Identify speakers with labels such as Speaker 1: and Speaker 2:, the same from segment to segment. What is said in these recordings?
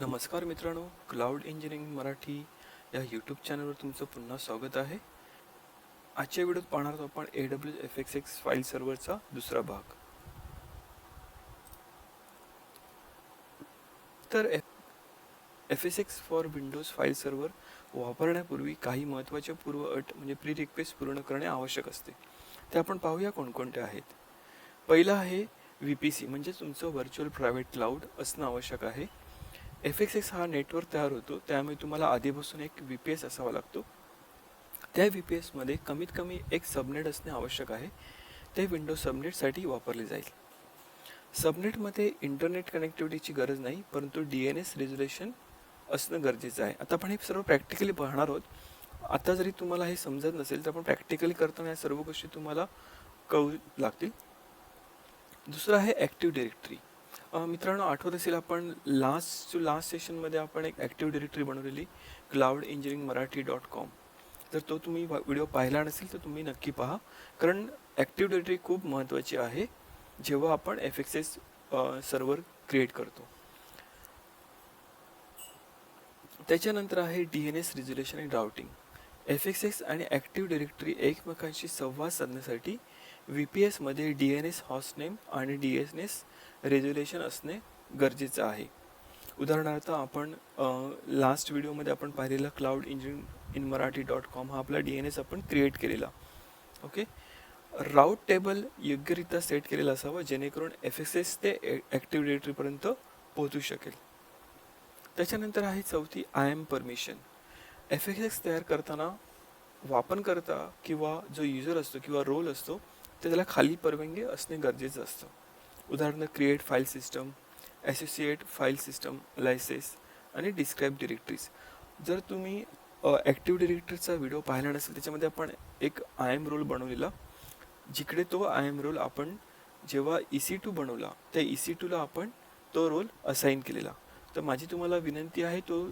Speaker 1: नमस्कार मित्रांनो cloud engineering Marathi या यूट्यूब चॅनलवर तुमचं पुन्हा स्वागत आहे. आजच्या व्हिडिओत पाहणार आहोत आपण A W F X X file सर्व्हरचा दुसरा भाग. तर F F S X for Windows file server वापरण्यापूर्वी काही महत्त्वाच्या पूर्व अट म्हणजे प्री रिक्वेस्ट पूर्ण करणे आवश्यक असते. ते आपण पाहूया कोणकोणते आहेत. पहिलं आहे व्ही पी सी म्हणजे तुमचं व्हर्च्युअल प्रायव्हेट क्लाउड असणं आवश्यक आहे. एफ एक्स एक्स हा नेटवर्क तयार होतो. त्यामुळे तुम्हाला आधीपासून एक व्ही पी एस असावा लागतो. त्या व्ही पी एसमध्ये कमीत कमी एक सबनेट असणे आवश्यक आहे. ते विंडो सबनेटसाठी वापरले जाईल. सबनेटमध्ये इंटरनेट कनेक्टिव्हिटीची गरज नाही परंतु डी एन एस रेझोल्युशन असणं गरजेचं आहे. आता आपण हे सर्व प्रॅक्टिकली पाहणार आहोत. आता जरी तुम्हाला हे समजत नसेल तर आपण प्रॅक्टिकली करताना या सर्व गोष्टी तुम्हाला कळू लागतील. दुसरं आहे ॲक्टिव्ह डिरेक्टरी मित्रांनो आठवत असेल आपण लास्ट लास्ट सेशनमध्ये आपण एक ॲक्टिव्ह डिरेक्टरी बनवलेली cloud engineering Marathi dot com जर तो तुम्ही व्हिडिओ पाहिला नसेल तर तुम्ही नक्की पहा. कारण ॲक्टिव्ह डिरेक्टरी खूप महत्त्वाची आहे जेव्हा आपण F X S server create करतो. त्याच्यानंतर आहे D N S resolution and routing F X S आणि ॲक्टिव्ह डिरेक्टरी एकमेकांशी संवाद साधण्यासाठी व्ही पी एसमध्ये डी एन एस हॉस्टनेम आणि डी एन एस रेझोल्युशन असणे गरजेचं आहे. उदाहरणार्थ आपण लास्ट व्हिडिओमध्ये आपण पाहिलेला cloud engine in Marathi dot com हा आपला डी एन एस आपण क्रिएट केलेला. ओके राऊट टेबल योग्यरित्या सेट केलेला असावा जेणेकरून एफ एस एस ते ॲक्टिव्ह डिरेक्टरीपर्यंत पोहोचू शकेल. त्याच्यानंतर आहे चौथी I M permission F S S तयार करताना वापरकर्ता किंवा जो युजर असतो किंवा रोल असतो ते त्याला खाली परवानगी असणे गरजेचं असतं. उदाहरणं create file system associate file system licences आणि डिस्क्राईब डिरेक्टरीज जर तुम्ही ॲक्टिव्ह डिरेक्टरीचा व्हिडिओ पाहिला नसेल त्याच्यामध्ये आपण एक आय एम रोल बनवलेला. जिकडे तो आय एम रोल आपण जेव्हा ई सी टू बनवला त्या ई सी टूला आपण तो रोल असाईन केलेला. तर माझी तुम्हाला विनंती आहे तो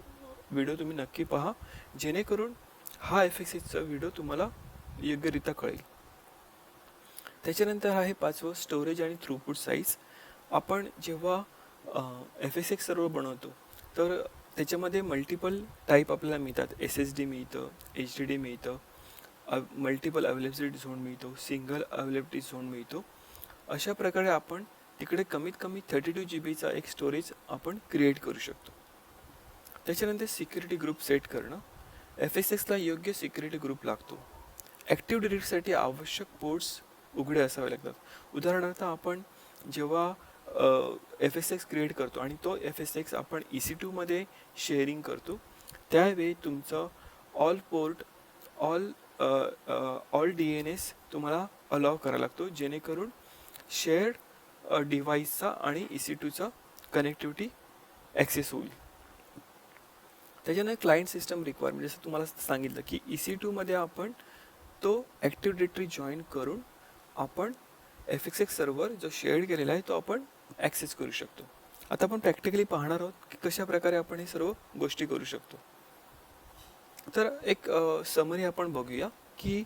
Speaker 1: व्हिडिओ तुम्ही नक्की पहा. जेणेकरून हा एफ एक्स एसचा व्हिडिओ तुम्हाला योग्यरित्या कळेल. त्याच्यानंतर आहे पाचवं स्टोरेज आणि थ्रूपुट साईज आपण जेव्हा एफ एस एक्स सर्व बनवतो तर त्याच्यामध्ये मल्टिपल टाईप आपल्याला मिळतात. एस एस डी मिळतं एच डी डी मिळतं मल्टिपल अवेलेबिलिटी झोन मिळतो सिंगल अवेलेबिलिटी झोन मिळतो. अशा प्रकारे आपण तिकडे कमीत कमी थर्टी टू जी बीचा एक स्टोरेज आपण क्रिएट करू शकतो. त्याच्यानंतर सिक्युरिटी ग्रुप सेट करणं. एफ एस एक्सला योग्य सिक्युरिटी ग्रुप लागतो. ॲक्टिव्ह डिरेक्टसाठी आवश्यक पोर्ट्स उघडे असावे लागतात. उदाहरणार्थ आपण जेव्हा एफ एस एक्स क्रिएट करतो आणि तो एफ एस एक्स आपण ई सी टूमध्ये शेअरिंग करतो त्यावेळी तुमचं all port all all D N S तुम्हाला अलाव करावा लागतो जेणेकरून शेअर्ड डिव्हाइसचा आणि ई सी टूचा कनेक्टिव्हिटी ॲक्सेस होईल. त्याच्यानं क्लायंट सिस्टम रिक्वायरमेंट जसं तुम्हाला सांगितलं की ई सी टूमध्ये आपण तो ॲक्टिव्ह डिरेक्टरी जॉईन करून आपण एफ एक्स एक्स सर्वर जो शेअर्ड केलेला आहे तो आपण ॲक्सेस करू शकतो. आता आपण प्रॅक्टिकली पाहणार आहोत की कशा प्रकारे आपण हे सर्व गोष्टी करू शकतो. तर एक समरी आपण बघूया की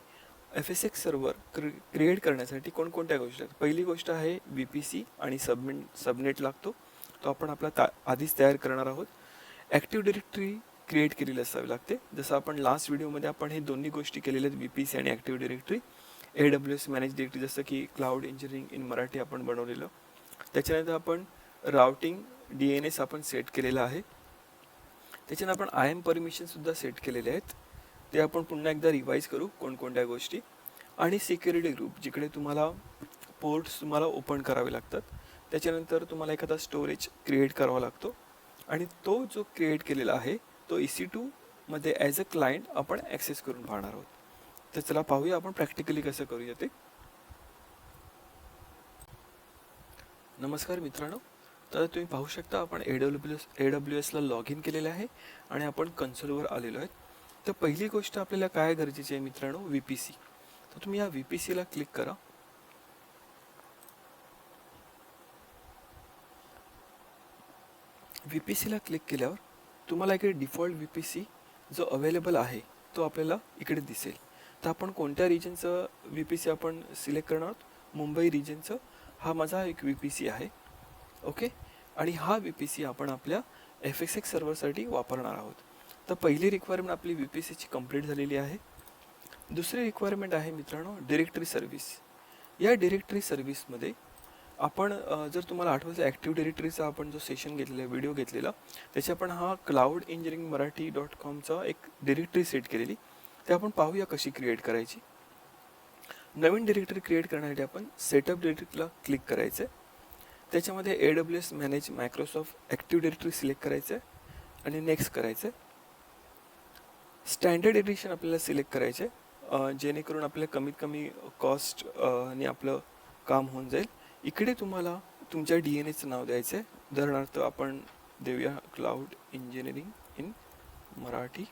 Speaker 1: एफ एस एक्स सर्वर क्रि क्रिएट करण्यासाठी कोणकोणत्या गोष्टी आहेत. पहिली गोष्ट आहे बी पी सी आणि सबमिट सबनेट लागतो. तो आपण आपला ता आधीच तयार करणार आहोत. ॲक्टिव्ह डिरेक्टरी क्रिएट केलेली असावी लागते. जसं आपण लास्ट व्हिडिओमध्ये आपण हे दोन्ही गोष्टी केलेल्या आहेत बी पी सी आणि active directory A W S manage directory जसं की क्लाउड इंजिनिअरिंग इन मराठी आपण बनवलेलं. त्याच्यानंतर आपण राउटिंग डी एन एस आपण सेट केलेलं आहे. त्याच्यानं आपण आय एम परमिशनसुद्धा सेट केलेले आहेत. ते आपण पुन्हा एकदा रिवाईज करू कोणकोणत्या गोष्टी. आणि सिक्युरिटी ग्रुप जिकडे तुम्हाला पोर्ट्स तुम्हाला ओपन करावे लागतात. त्याच्यानंतर तुम्हाला एखादा स्टोरेज क्रिएट करावा लागतो. आणि तो जो क्रिएट केलेला आहे तो ई सी टूमध्ये ॲज अ क्लायंट आपण ॲक्सेस करून पाहणार आहोत. तर चला पाहूया आपण प्रॅक्टिकली कसं करूया ते. नमस्कार मित्रांनो. तर तुम्ही पाहू शकता आपण A W S A W एसला log in केलेलं आहे आणि आपण कन्सोलवर आलेलो आहेत. तर पहिली गोष्ट आपल्याला काय गरजेची आहे मित्रांनो? व्ही पी सी तर तुम्ही या व्ही पी सीला क्लिक करा. व्ही पी सीला क्लिक केल्यावर तुम्हाला इकडे डिफॉल्ट व्ही पी सी जो अवेलेबल आहे तो आपल्याला इकडे दिसेल. तर आपण कोणत्या रिजनचं व्ही पी सी आपण सिलेक्ट करणार आहोत? मुंबई रिजनचं हा माझा एक व्ही पी सी आहे. ओके आणि हा व्ही पी सी आपण आपल्या एफ एक्स एक्स सर्व्हरसाठी वापरणार आहोत. तर पहिली रिक्वायरमेंट आपली व्ही पी सीची कंप्लीट झालेली आहे. दुसरी रिक्वायरमेंट आहे मित्रांनो डिरेक्टरी सर्व्हिस या डिरेक्टरी सर्व्हिसमध्ये आपण जर तुम्हाला आठवत ॲक्टिव्ह डिरेक्टरीचा आपण जो सेशन घेतलेला व्हिडिओ घेतलेला त्याच्या आपण हा क्लाउड इंजिनिअरिंग मराठी डॉट कॉमचा एक डिरेक्टरी सेट केलेली. ते आपण पाहूया कशी क्रिएट करायची. नवीन डिरेक्टरी क्रिएट करण्यासाठी आपण सेटअप डिरेक्टरीला क्लिक करायचं आहे त्याच्यामध्ये A W S manage Microsoft active directory select करायचं आहे आणि नेक्स्ट करायचं आहे स्टँडर्ड एडिशन आपल्याला सिलेक्ट करायचे जेणेकरून आपल्याला कमीत कमी कॉस्ट आणि आपलं काम होऊन जाईल. इकडे तुम्हाला तुमच्या डी एन एचं नाव द्यायचं आहे उदाहरणार्थ आपण देऊया cloud engineering in Marathi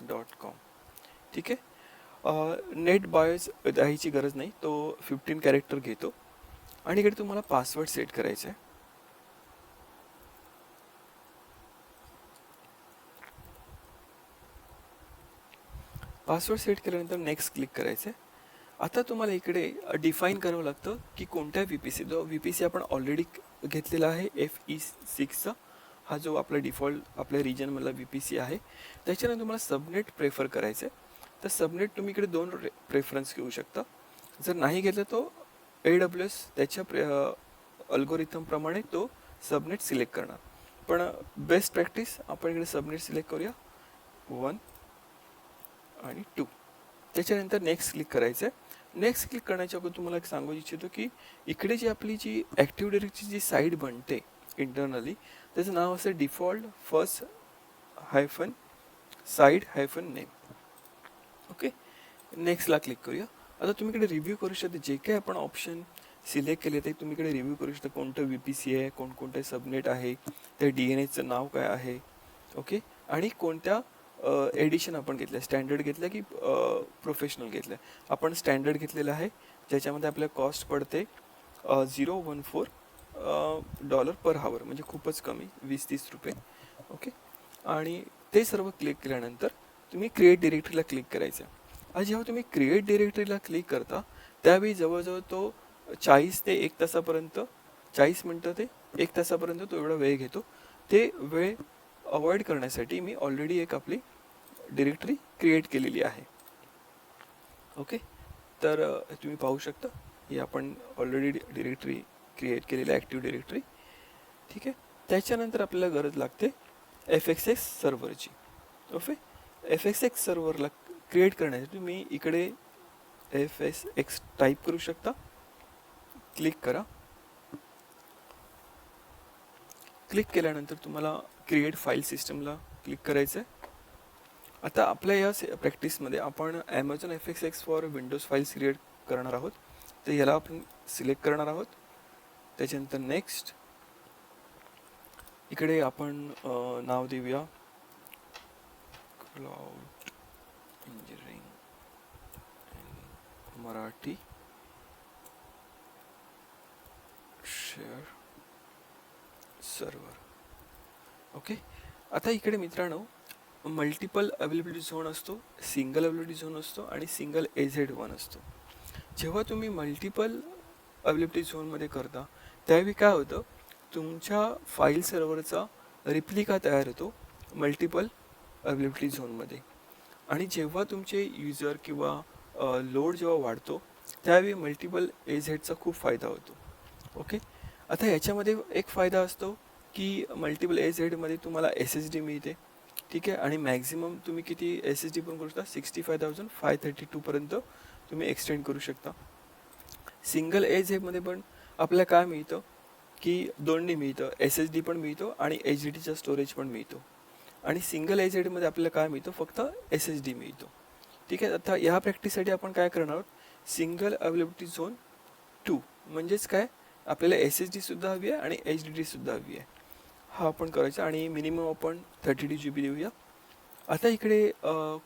Speaker 1: dot com ठीक आहे? नेट बायोज द्यायची गरज नाही. तो फिफ्टीन कॅरेक्टर घेतो. आणि इकडे तुम्हाला पासवर्ड सेट करायचा आहे. पासवर्ड सेट केल्यानंतर नेक्स्ट क्लिक करायचं आहे. आता तुम्हाला इकडे डिफाईन करावं लागतं की कोणत्या व्ही पी सी जो व्ही पी सी आपण ऑलरेडी घेतलेला आहे एफ ई सिक्सचा हा जो आपला डिफॉल्ट आपल्या रिजनमधला व्ही पी सी आहे त्याच्यानंतर तुम्हाला सबनेट प्रेफर करायचं आहे तर सबनेट तुम्ही इकडे दोन प्रेफरन्स घेऊ शकता. जर नाही घेतलं तो ए डब्ल्यू एस त्याच्या प्रे अल्गोरिथमप्रमाणे तो सबनेट सिलेक्ट करणार. पण बेस्ट प्रॅक्टिस आपण इकडे सबनेट सिलेक्ट करूया. वन आणि टू त्याच्यानंतर नेक्स्ट क्लिक करायचं आहे नेक्स्ट क्लिक करण्याच्या अगोदर तुम्हाला एक सांगू इच्छितो की इकडे जी आपली जी ॲक्टिव्ह डिरेक्टची जी साईड बनते इंटरनली त्याचं नाव असेल default first hyphen site hyphen name okay नेक्स्टला click करूया. आता तुम्ही इकडे रिव्ह्यू करू शकता. जे काही आपण ऑप्शन सिलेक्ट केले ते तुम्ही इकडे रिव्ह्यू करू शकता. कोणतं व्ही पी सी आहे कोणकोणते सबनेट आहे त्या डी एन एचं नाव काय आहे. ओके आणि कोणत्या एडिशन आपण घेतलं स्टँडर्ड घेतलं की प्रोफेशनल घेतलं आपण स्टँडर्ड घेतलेलं आहे. ज्याच्यामध्ये आपल्याला कॉस्ट पडते zero one four dollar per hour म्हणजे खूपच कमी वीस तीस रुपये. ओके आणि ते सर्व क्लिक केल्यानंतर तुम्ही क्रिएट डिरेक्टरीला क्लिक करायचं. आणि जेव्हा तुम्ही क्रिएट डिरेक्टरीला क्लिक करता त्यावेळी जवळजवळ तो चाळीस ते एक तासापर्यंत चाळीस मिनटं ते एक तासापर्यंत तो एवढा वेळ घेतो. ते वेळ अवॉइड करण्यासाठी मी ऑलरेडी एक आपली डिरेक्टरी क्रिएट केलेली आहे. ओके तर तुम्ही पाहू शकता ही आपण ऑलरेडी डिरेक्टरी क्रिएट केलेलं ॲक्टिव्ह डिरेक्टरी ठीक आहे? त्याच्यानंतर आपल्याला गरज लागते एफ एक्स एक्स सर्व्हरची ओके एफ एक्स एक्स सर्व्हरला क्रिएट करण्यासाठी तुम्ही इकडे एफ एस एक्स टाईप करू शकता. क्लिक करा. क्लिक केल्यानंतर तुम्हाला क्रिएट फाईल सिस्टमला क्लिक करायचं आहे आता आपल्या या प्रॅक्टिसमध्ये आपण Amazon F X X for Windows files create करणार आहोत. तर याला आपण सिलेक्ट करणार आहोत. त्याच्यानंतर नेक्स्ट इकडे आपण नाव देऊया. Cloud engineering Marathi share server okay आता इकडे मित्रांनो मल्टिपल अवेलेबिलिटी झोन असतो सिंगल अवेलेबिलिटी झोन असतो आणि सिंगल ए झेड वन असतो. जेव्हा तुम्ही मल्टिपल अवेलेबिलिटी झोनमध्ये करता. त्यावेळी काय होतं तुमच्या फाईल सर्व्हरचा रिप्लिका तयार होतो मल्टिपल अवेलेबिलिटी झोनमध्ये. आणि जेव्हा तुमचे युजर किंवा लोड जेव्हा वाढतो त्यावेळी मल्टिपल एझेडचा खूप फायदा होतो. ओके? आता याच्यामध्ये एक फायदा असतो की मल्टिपल एझेडमध्ये तुम्हाला एस एस डी मिळते. ठीक आहे? आणि मॅक्झिमम तुम्ही किती एस एस डी पण करू शकता? Sixty five thousand five thirty टूपर्यंत तुम्ही एक्सटेंड करू शकता. सिंगल ए झेडमध्ये पण आपल्याला काय मिळतं? की दोन्ही मिळतं. एस एस डी पण मिळतो आणि एच डी डीचा स्टोरेज पण मिळतो. आणि सिंगल ए झेडमध्ये आपल्याला काय मिळतं? फक्त एस एस डी मिळतो. ठीक आहे? आता ह्या प्रॅक्टिससाठी आपण काय करणार आहोत? सिंगल अवेलेबिलिटी झोन टू म्हणजेच काय? आपल्याला एस एस डीसुद्धा हवी आहे आणि एच डी डीसुद्धा हवी आहे. हा आपण करायचा आणि मिनिमम आपण थर्टी टू जी बी देऊया. आता इकडे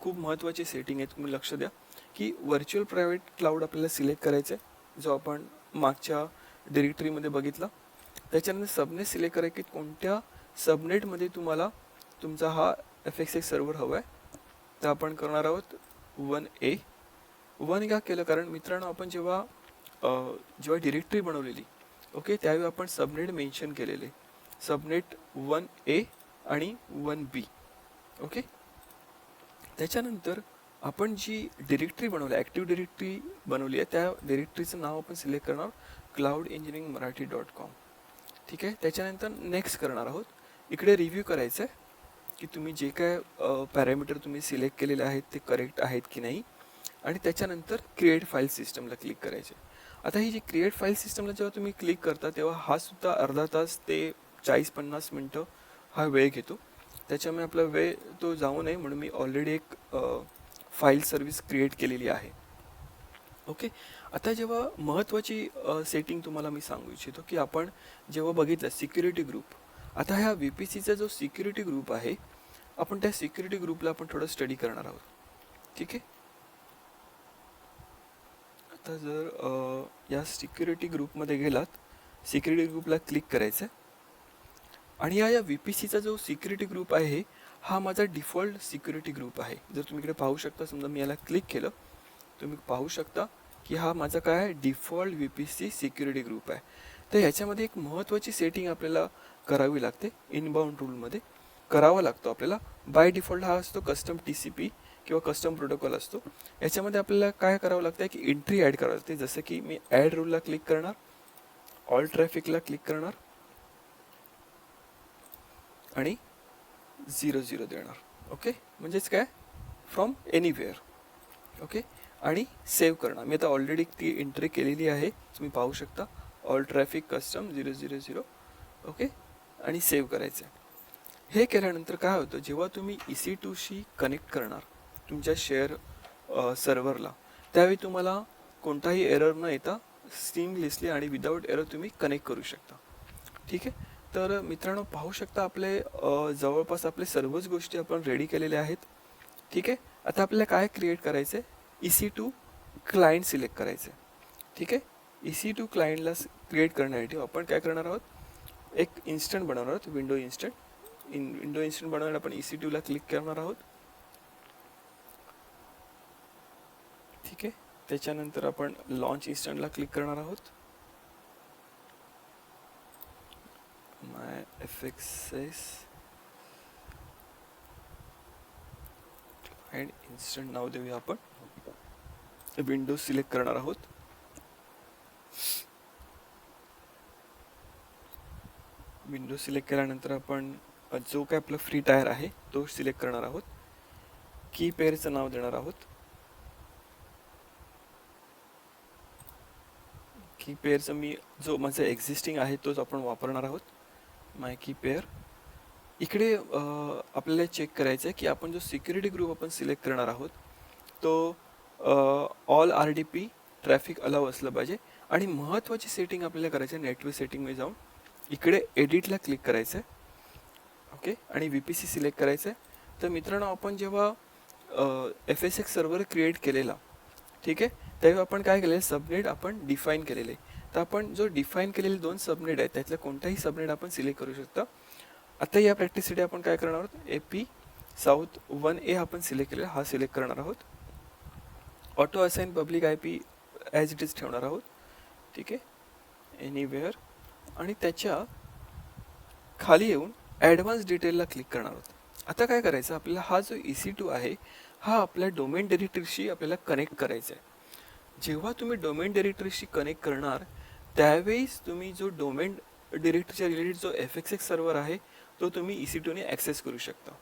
Speaker 1: खूप महत्त्वाची सेटिंग आहे तुम्ही लक्ष द्या. की व्हर्च्युअल प्रायव्हेट क्लाउड आपल्याला सिलेक्ट करायचं आहे जो आपण मागच्या डिरेक्टरीमध्ये बघितला त्याच्यानंतर सबनेट सिलेक्ट करा की कोणत्या सबनेटमध्ये तुम्हाला तुमचा हा एफ एक्स एक्स सर्व्हर हवा आहे तर आपण करणार आहोत वन ए वन का केलं? कारण मित्रांनो आपण जेव्हा जेव्हा डिरेक्टरी बनवलेली ओके त्यावेळी आपण सबनेट मेन्शन केलेले. सबनेट वन ए आणि वन बी ओके? त्याच्यानंतर आपण जी डिरेक्टरी बनवली ॲक्टिव्ह डिरेक्टरी बनवली आहे त्या डिरेक्टरीचं नाव आपण सिलेक्ट करणार cloud engineering Marathi dot com ठीक आहे? त्याच्यानंतर नेक्स्ट करणार आहोत. इकडे रिव्ह्यू करायचं आहे की तुम्ही जे काय पॅरामीटर तुम्ही सिलेक्ट केलेले आहेत ते करेक्ट आहेत की नाही? आणि त्याच्यानंतर क्रिएट फाईल सिस्टमला क्लिक करायचे आता ही जी क्रिएट फाईल सिस्टमला जेव्हा तुम्ही क्लिक करता तेव्हा हा सुद्धा अर्धा तास ते चाळीस पन्नास मिनटं हा वेळ घेतो. त्याच्यामुळे आपला वेळ तो जाऊ नये म्हणून मी ऑलरेडी एक फाईल सर्विस क्रिएट केलेली आहे. ओके. आता जेव्हा महत्त्वाची सेटिंग तुम्हाला मी सांगू इच्छितो की आपण जेव्हा बघितलं सिक्युरिटी ग्रुप आता ह्या व्ही पी सीचा जो सिक्युरिटी ग्रुप आहे आपण त्या सिक्युरिटी ग्रुपला आपण थोडं स्टडी करणार आहोत. ठीक आहे? आता जर या सिक्युरिटी ग्रुपमध्ये गेलात सिक्युरिटी ग्रुपला क्लिक करायचं आणि या या व्ही पी सीचा जो सिक्युरिटी ग्रुप आहे हा माझा डिफॉल्ट सिक्युरिटी ग्रुप आहे. जर तुम्ही इकडे पाहू शकता समजा मी याला क्लिक केलं तुम्ही पाहू शकता की हा माझा काय आहे? Default V P C security group आहे. तर ह्याच्यामध्ये एक महत्त्वाची सेटिंग आपल्याला करावी लागते इनबाउंड रूलमध्ये करावा लागतो आपल्याला. बाय डिफॉल्ट हा असतो कस्टम टी सी पी किंवा कस्टम प्रोटोकॉल असतो. याच्यामध्ये आपल्याला काय करावं लागतं की एंट्री ॲड करावं लागते जसं की मी ॲड रूलला क्लिक करणार ऑल ट्रॅफिकला क्लिक करणार आणि झिरो झिरो देणार. ओके म्हणजेच काय? फ्रॉम एनिवेअर ओके आणि सेव्ह करणार. मी आता ऑलरेडी ती एंट्री केलेली आहे. तुम्ही पाहू शकता. All traffic custom zero zero zero okay आणि सेव्ह करायचं आहे. हे केल्यानंतर काय होतं? जेव्हा तुम्ही ई सी टूशी कनेक्ट करणार तुमच्या शेअर सर्व्हरला त्यावेळी तुम्हाला कोणताही एरर न येता सिमलेसली आणि विदाऊट एरर तुम्ही कनेक्ट करू शकता. ठीक आहे? तर मित्रांनो पाहू शकता आपले जवळपास आपले सर्वच गोष्टी आपण रेडी केलेल्या आहेत. ठीक आहे? आता आपल्याला काय क्रिएट करायचं आहे E C two client select करायचं आहे ठीक आहे? ई सी टू क्लायंटला क्रिएट करण्यासाठी आपण काय करणार आहोत? एक इन्स्टंट बनवणार आहोत window instant in window instant बनवायला आपण ई सी टूला क्लिक करणार आहोत. ठीक आहे? त्याच्यानंतर आपण लॉन्च इन्स्टंटला क्लिक करणार आहोत. My F X and instant नाव देऊया आपण. विंडो सिलेक्ट करणार आहोत. विंडो सिलेक्ट केल्यानंतर आपण जो काय आपला फ्री टायर आहे तो सिलेक्ट करणार आहोत. की पेअरचं नाव देणार आहोत. की पेअरचं मी जो माझा एक्झिस्टिंग आहे तोच आपण वापरणार आहोत. माय की पेअर इकडे आपल्याला चेक करायचं आहे की आपण जो सिक्युरिटी ग्रुप आपण सिलेक्ट करणार आहोत तो all R D P traffic allow असलं पाहिजे. आणि महत्त्वाची सेटिंग आपल्याला करायची आहे नेटवर्क सेटिंगमध्ये जाऊन. इकडे एडिटला क्लिक करायचं आहे ओके आणि व्ही पी सी सिलेक्ट करायचं आहे तर मित्रांनो आपण जेव्हा F S X server create केलेला ठीक आहे? तेव्हा आपण काय केलेलं? सबनेट आपण डिफाईन केलेले तर आपण जो डिफाईन केलेले दोन सबनेट आहेत त्यातलं कोणताही सबनेट आपण सिलेक्ट करू शकतो. आता या प्रॅक्टिससाठी आपण काय करणार आहोत? A P south one A आपण सिलेक्ट केलेला हा सिलेक्ट करणार आहोत. Auto assign public I P as it is ठेवणार आहोत. ठीक आहे? एनिवेअर आणि त्याच्याखाली येऊन ॲडव्हान्स डिटेलला क्लिक करणार आहोत. आता काय करायचं? आपल्याला हा जो ई सी टू आहे हा आपल्या डोमेन डिरेक्टरीशी आपल्याला कनेक्ट करायचा आहे. जेव्हा तुम्ही डोमेन डिरेक्टरीशी कनेक्ट करणार त्यावेळेस तुम्ही जो डोमेन डिरेक्टरीच्या रिलेटेड जो एफ एक्स एक्स सर्वर आहे तो तुम्ही ई सी टूने ॲक्सेस करू शकता.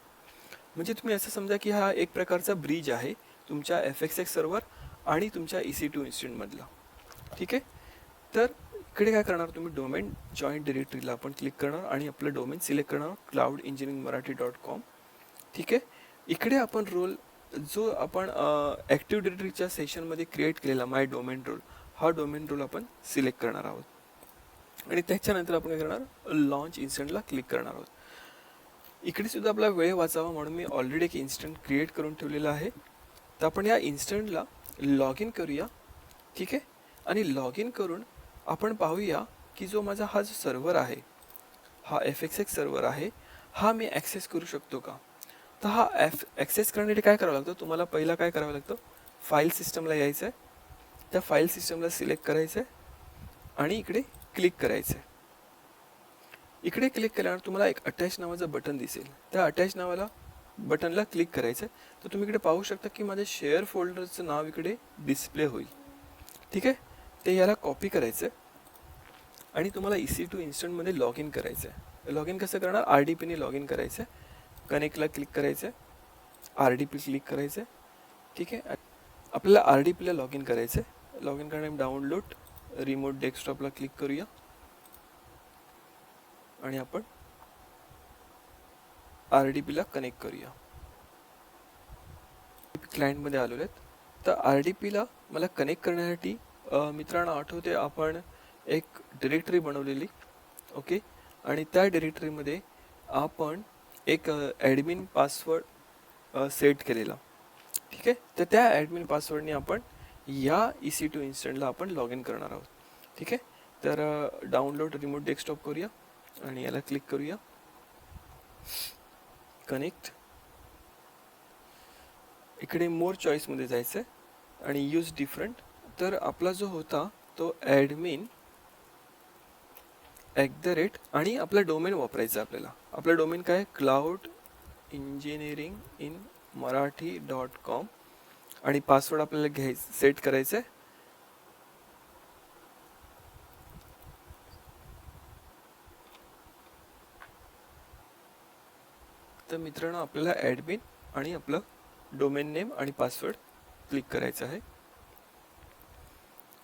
Speaker 1: म्हणजे तुम्ही असं समजा की हा एक प्रकारचा ब्रिज आहे तुमच्या एफ एक्स एक्स सर्वर आणि तुमच्या ई सी टू इन्स्टिट्यूटमधला ठीक आहे? तर इकडे काय करणार तुम्ही? डोमेन जॉईंट डिरेक्टरीला आपण क्लिक करणार आणि आपलं डोमेन सिलेक्ट करणार cloud engineering Marathi dot com ठीक आहे? इकडे आपण रोल जो आपण ॲक्टिव्ह डिरेक्टरीच्या सेशनमध्ये क्रिएट केलेला माय डोमेन रोल हा डोमेन रोल आपण सिलेक्ट करणार आहोत. आणि त्याच्यानंतर आपण काय करणार? लॉन्च इन्स्टंटला क्लिक करणार आहोत. इकडे सुद्धा आपला वेळ वाचावा म्हणून मी ऑलरेडी एक इन्स्टंट क्रिएट करून ठेवलेला आहे. तर आपण या इन्स्टंटला लॉग इन करूया. ठीक आहे? आणि लॉग इन करून आपण पाहूया की जो माझा हा जो सर्व्हर आहे हा एफ एक्स एक्स सर्व्हर आहे हा मी ॲक्सेस करू शकतो का? तर हा ॲफ ॲक्सेस करण्यासाठी काय करावं लागतं? तुम्हाला पहिला काय करावं लागतं? फाईल सिस्टमला यायचं आहे त्या फाईल सिस्टमला सिलेक्ट करायचं आहे आणि इकडे क्लिक करायचं आहे इकडे क्लिक केल्यावर तुम्हाला एक अटॅच नावाचं बटन दिसेल. त्या अटॅच नावाला बटनला क्लिक करायचं आहे तर तुम्ही इकडे पाहू शकता की माझ्या शेअर फोल्डरचं नाव इकडे डिस्प्ले होईल. ठीक आहे? ते याला कॉपी करायचं आहे आणि तुम्हाला ई सी टू इन्स्टंटमध्ये लॉग इन करायचं आहे लॉग इन कसं करणार? आर डी पीने लॉग इन करायचं आहे कनेक्टला क्लिक करायचं आहे आर डी पी क्लिक करायचं आहे ठीक आहे? आपल्याला आर डी पीला लॉग इन करायचं आहे लॉग इन करणे डाउनलोड रिमोट डेस्कटॉपला क्लिक करूया. आणि आपण आर डी पीला कनेक्ट करूया. क्लायंटमध्ये आलेलो आहेत. तर आर डी पीला मला कनेक्ट करण्यासाठी मित्रांनो आठवते आपण एक डिरेक्टरी बनवलेली ओके आणि त्या डिरेक्टरीमध्ये आपण एक ॲडमिन पासवर्ड सेट केलेला. ठीक आहे? तर त्या ॲडमिन पासवर्डने आपण या ई सी टू इन्स्टंटला आपण लॉग इन करणार आहोत. ठीक आहे? तर डाउनलोड रिमोट डेस्कटॉप करूया आणि याला क्लिक करूया. कनेक्ट इकडे मोर चॉईसमध्ये जायचं आहे आणि यूज डिफरंट तर आपला जो होता तो ॲडमिन ॲट द रेट आणि आपला डोमेन वापरायचा आहे आपल्याला. आपला डोमेन काय? Cloud engineering in Marathi dot com आणि पासवर्ड आपल्याला घ्यायचं सेट करायचं आहे तर मित्रांनो आपल्याला ॲडमिन आणि आपलं डोमेन नेम आणि पासवर्ड क्लिक करायचं आहे.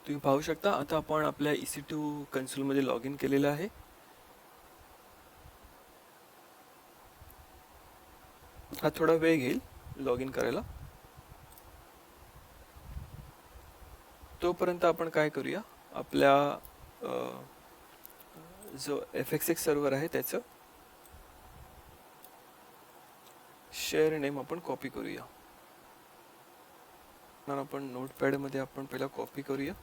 Speaker 1: तुम्ही पाहू शकता आता आपण आपल्या ई सी टू कन्सोलमध्ये लॉग इन केलेलं आहे. हा थोडा वेळ घेईल लॉग इन करायला. तोपर्यंत आपण काय करूया? आपल्या जो एफ एक्स एक्स सर्वर आहे त्याचं शेअर नेम आपण कॉपी करूया. आपण नोटपॅडमध्ये आपण पहिला कॉपी करूया.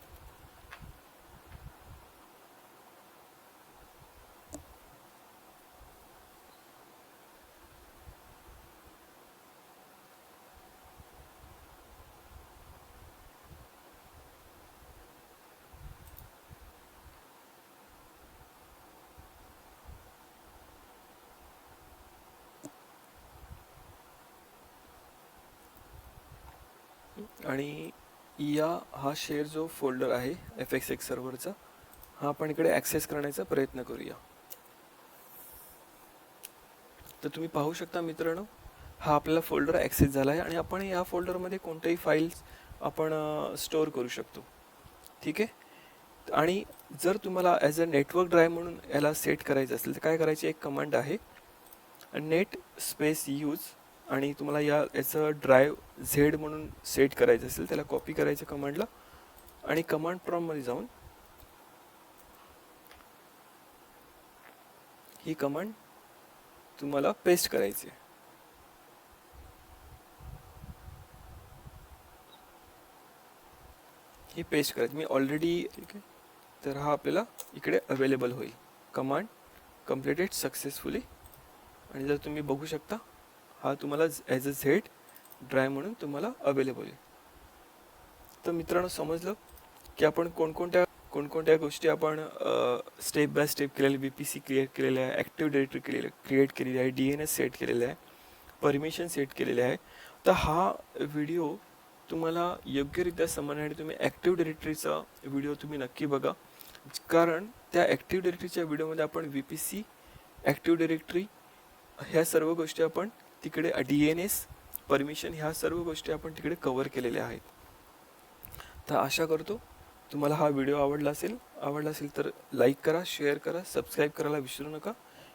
Speaker 1: आणि या हा शेअर जो फोल्डर आहे एफ एक्स एक्स सर्व्हरचा हा आपण इकडे ॲक्सेस करण्याचा प्रयत्न करूया. तर तुम्ही पाहू शकता मित्रांनो हा आपला फोल्डर ॲक्सेस झाला आहे आणि आपण या फोल्डरमध्ये कोणत्याही फाईल्स आपण स्टोअर करू शकतो. ठीक आहे? आणि जर तुम्हाला ॲज अ नेटवर्क ड्राईव्ह म्हणून याला सेट करायचं असेल तर काय करायची? एक कमांड आहे नेट स्पेस यूज आणि तुम्हाला या याचं ड्राईव्ह झेड म्हणून सेट करायचं असेल त्याला कॉपी करायचं कमांडला आणि कमांड प्रॉममध्ये जाऊन ही कमांड तुम्हाला पेस्ट करायची आहे. ही पेस्ट करायची. मी ऑलरेडी ठीक आहे. तर हा आपल्याला इकडे अवेलेबल होईल. कमांड कम्प्लिटेड सक्सेसफुली आणि जर तुम्ही बघू शकता हा तुम्हाला ॲज अ झेड ड्राय म्हणून तुम्हाला अवेलेबल आहे. तर मित्रांनो समजलं की आपण कोणकोणत्या कोणकोणत्या गोष्टी आपण स्टेप बाय स्टेप केलेल्या बी पी सी क्रिएट केलेल्या आहे ॲक्टिव्ह डिरेक्टरी केलेलं क्रिएट केलेली आहे डी एन एस सेट केलेलं आहे परमिशन सेट केलेले आहे. तर हा व्हिडिओ तुम्हाला योग्यरित्या समजण्यासाठी तुम्ही ॲक्टिव्ह डिरेक्टरीचा व्हिडिओ तुम्ही नक्की बघा. कारण त्या ॲक्टिव्ह डिरेक्टरीच्या व्हिडिओमध्ये आपण V P C active directory ह्या सर्व गोष्टी आपण तिकडे डी एन एस परमिशन ह्या सर्व गोष्टी आपण तिकडे कवर केलेल्या आहेत. तर आशा करतो तुम्हाला हा व्हिडिओ आवडला असेल आवडला असेल तर लाईक करा शेअर करा सबस्क्राईब करायला विसरू नका.